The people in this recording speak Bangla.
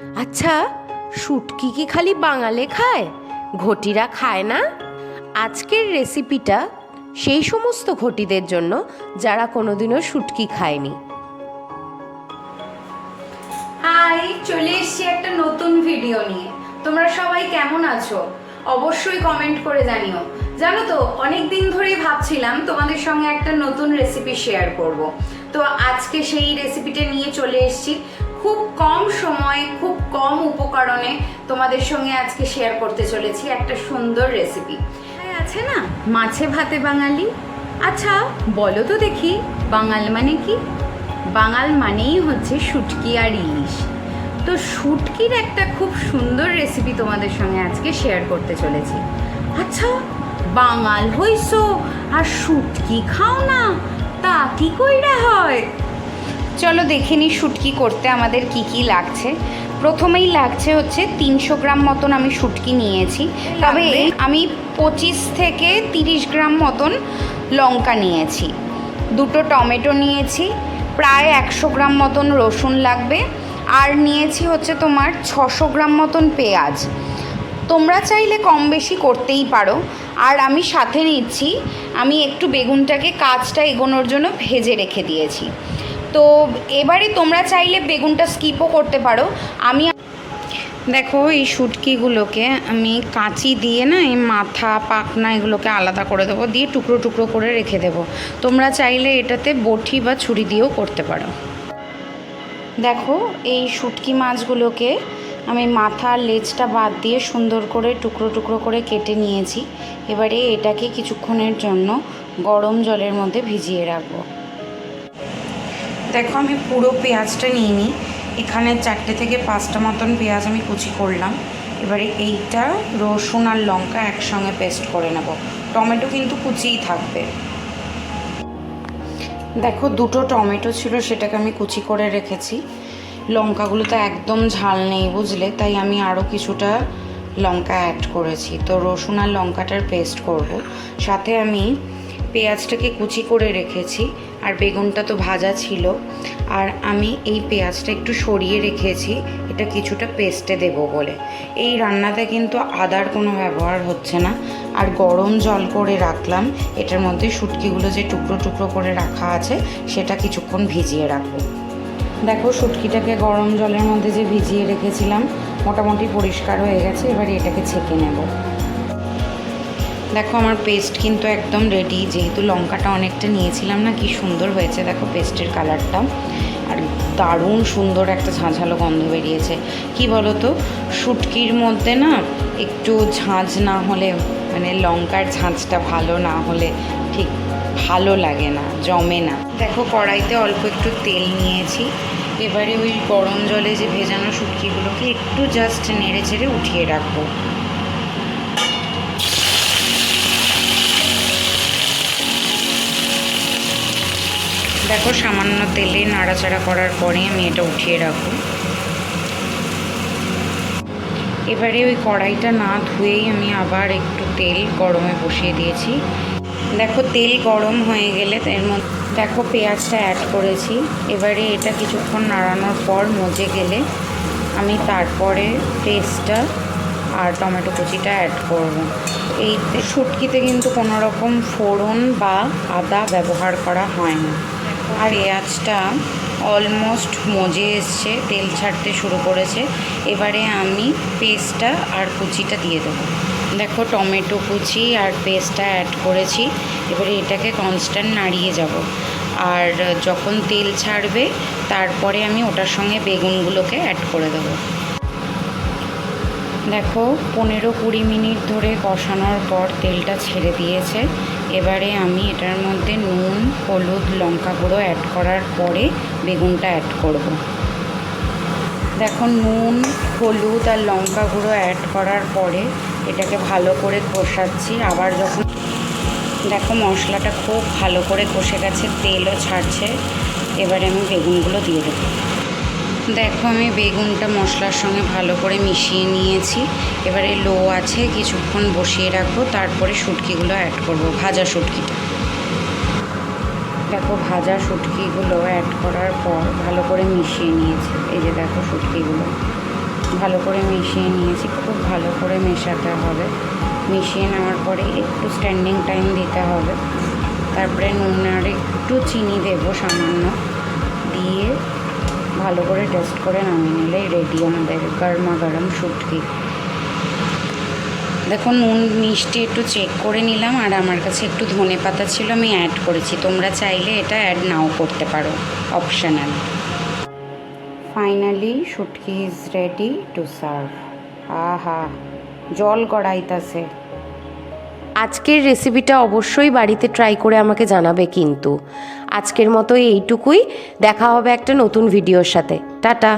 আচ্ছা শুটকি কি খালি বাঙালে খায়? ঘটিরা খায় না? আজকের রেসিপিটা সেই সমস্ত ঘটিদের জন্য যারা কোনোদিনও শুটকি খায়নি। হাই, চলে এসেছি একটা নতুন ভিডিও নিয়ে। তোমরা সবাই কেমন আছো? অবশ্যই কমেন্ট করে জানিও। জানো তো অনেক দিন ধরেই ভাবছিলাম তোমাদের সঙ্গে একটা নতুন রেসিপি শেয়ার করব। তো আজকে সেই রেসিপিটা নিয়ে চলে এসেছি। খুব কম সময়ে, খুব কম উপকরণে তোমাদের সঙ্গে আজকে শেয়ার করতে চলেছি একটা সুন্দর রেসিপি আছে না? মাছে ভাতে বাঙালি? আচ্ছা বলো তো দেখি, বাঙাল মানে কি? বাঙাল মানেই হচ্ছে শুটকি আর ইলিশ। তো শুটকির একটা খুব সুন্দর রেসিপি তোমাদের সঙ্গে আজকে শেয়ার করতে চলেছি। আচ্ছা বাঙাল হইছো আর শুটকি খাও না, তা কি কইরা হয়? চলো দেখে নি শুটকি করতে আমাদের কি কি লাগছে। প্রথমেই লাগছে হচ্ছে তিনশো গ্রাম মতন আমি শুটকি নিয়েছি। তবে আমি পঁচিশ থেকে তিরিশ গ্রাম মতন লঙ্কা নিয়েছি। দুটো টমেটো নিয়েছি প্রায় একশো গ্রাম মতন রসুন লাগবে। আর নিয়েছি হচ্ছে তোমার ছশো গ্রাম মতন পেঁয়াজ। তোমরা চাইলে কম বেশি করতেই পারো। আর আমি সাথে নিচ্ছি আমি একটু বেগুনটাকে কাজটা এগোনোর জন্য ভেজে রেখে দিয়েছি। তো এবারে তোমরা চাইলে বেগুনটা স্কিপও করতে পারো। আমি দেখো এই শুটকিগুলোকে আমি কাঁচি দিয়ে না এই মাথা পাখনা এগুলোকে আলাদা করে দেবো দিয়ে টুকরো টুকরো করে রেখে দেবো। তোমরা চাইলে এটাতে বটি বা ছুরি দিয়েও করতে পারো। দেখো এই শুটকি মাছগুলোকে আমি মাথা লেজটা বাদ দিয়ে সুন্দর করে টুকরো টুকরো করে কেটে নিয়েছি। এবারে এটাকে কিছুক্ষণের জন্য গরম জলের মধ্যে ভিজিয়ে রাখব। দেখো, আমি পুরো পেঁয়াজটা নিয়ে নিই। এখানে চারটে থেকে পাঁচটা মতন পেঁয়াজ আমি কুচি করলাম। এবারে এইটা রসুন আর লঙ্কা একসঙ্গে পেস্ট করে নেব। টমেটো কিন্তু কুচিই থাকবে। দেখো, দুটো টমেটো ছিল, সেটাকে আমি কুচি করে রেখেছি। লঙ্কাগুলো তো একদম ঝাল নেই, বুঝলে? তাই আমি আরও কিছুটা লঙ্কা অ্যাড করেছি। তো রসুন আর লঙ্কাটার পেস্ট করব। সাথে আমি পেঁয়াজটাকে কুচি করে রেখেছি, আর বেগুনটা তো ভাজা ছিল। আর আমি এই পেঁয়াজটা একটু সরিয়ে রেখেছি, এটা কিছুটা পেস্টে দেব বলে। এই রান্নাতে কিন্তু আদার কোনো ব্যবহার হচ্ছে না। আর গরম জল করে রাখলাম, এটার মধ্যে শুটকিগুলো যে টুকরো টুকরো করে রাখা আছে, সেটা কিছুক্ষণ ভিজিয়ে রাখব। দেখো, শুটকিটাকে গরম জলের মধ্যে যে ভিজিয়ে রেখেছিলাম, মোটামুটি পরিষ্কার হয়ে গেছে, এবার এটাকে ছেঁকে নেব। দেখো আমার পেস্ট কিন্তু একদম রেডি যেহেতু লঙ্কাটা অনেকটা নিয়েছিলাম না, কি সুন্দর হয়েছে দেখো পেস্টের কালারটা আর দারুণ সুন্দর একটা ঝাঁঝালো গন্ধ বেরিয়েছে। কি বলো তো শুটকির মধ্যে না একটু ঝাঁঝ না হলে মানে লঙ্কার ঝাঁঝটা ভালো না হলে ঠিক ভালো লাগে না, জমে না। দেখো কড়াইতে অল্প একটু তেল নিয়েছি। এবারে ওই গরম জলে যে ভেজানো শুটকিগুলোকে একটু জাস্ট নেড়ে চেড়ে উঠিয়ে রাখব। দেখো, সামান্য তেলে নাড়াচাড়া করার পরে আমি এটা উঠিয়ে রাখব। এবারে ওই কড়াইটা না ধুয়েই আমি আবার একটু তেল গরমে বসিয়ে দিয়েছি। দেখো, তেল গরম হয়ে গেলে এর মধ্যে দেখো, পেঁয়াজটা অ্যাড করেছি। এবারে এটা কিছুক্ষণ নাড়ানোর পর মজে গেলে আমি তারপরে পেস্টটা আর টমেটো কুচিটা অ্যাড করব। এই শুটকিতে কিন্তু কোনো রকম ফোড়ন বা আদা ব্যবহার করা হয় না। আর পেঁয়াজটা অলমোস্ট মজে এসছে, তেল ছাড়তে শুরু করেছে। এবারে আমি পেস্টটা আর কুচিটা দিয়ে দেবো। দেখো টমেটো কুচি আর পেস্টটা অ্যাড করেছি, এবারে এটাকে কনস্ট্যান্ট নাড়িয়ে যাব। আর যখন তেল ছাড়বে, তারপরে আমি ওটার সঙ্গে বেগুনগুলোকে অ্যাড করে দেবো। দেখো, পনেরো কুড়ি মিনিট ধরে কষানোর পর তেলটা ছেড়ে দিয়েছে। এবারে আমি এটার মধ্যে নুন, হলুদ, লঙ্কা গুঁড়ো অ্যাড করার পরে বেগুনটা অ্যাড করব। দেখো, নুন, হলুদ আর লঙ্কা গুঁড়ো অ্যাড করার পরে এটাকে ভালো করে কষাচ্ছি। আবার যখন দেখো, মশলাটা খুব ভালো করে কষে গেছে, তেলও ছাড়ছে। এবারে আমি বেগুনগুলো দিয়ে দেবো। দেখো, আমি বেগুনটা মশলার সঙ্গে ভালো করে মিশিয়ে নিয়েছি। এবারে লো আছে, কিছুক্ষণ বসিয়ে রাখব, তারপরে শুটকিগুলো অ্যাড করব, ভাজা শুটকিটা। দেখো, ভাজা শুটকিগুলো অ্যাড করার পর ভালো করে মিশিয়ে নিয়েছি। এই যে দেখো শুটকিগুলো। ভালো করে মিশিয়ে নিয়েছি, খুব ভালো করে মেশাতে হবে। মিশিয়ে নেওয়ার পরে একটু স্ট্যান্ডিং টাইম দিতে হবে। তারপরে নুন আর একটু চিনি দেবো সামান্য। দিয়ে ভালো করে টেস্ট করে নামিয়ে নিলেই রেডি আমাদের গরমা গরম শুটকি। দেখো নুন, মিষ্টি একটু চেক করে নিলাম আর আমার কাছে একটু ধনে পাতা ছিল, আমি অ্যাড করেছি। তোমরা চাইলে এটা অ্যাড নাও করতে পারো optional finally shutki is ready to serve আহা, জল গড়াইতাছে। আজকের রেসিপিটা অবশ্যই বাড়িতে ট্রাই করে আমাকে জানাবে কিন্তু। আজকের মতো এইটুকুই। দেখা হবে একটা নতুন ভিডিওর সাথে। টাটা।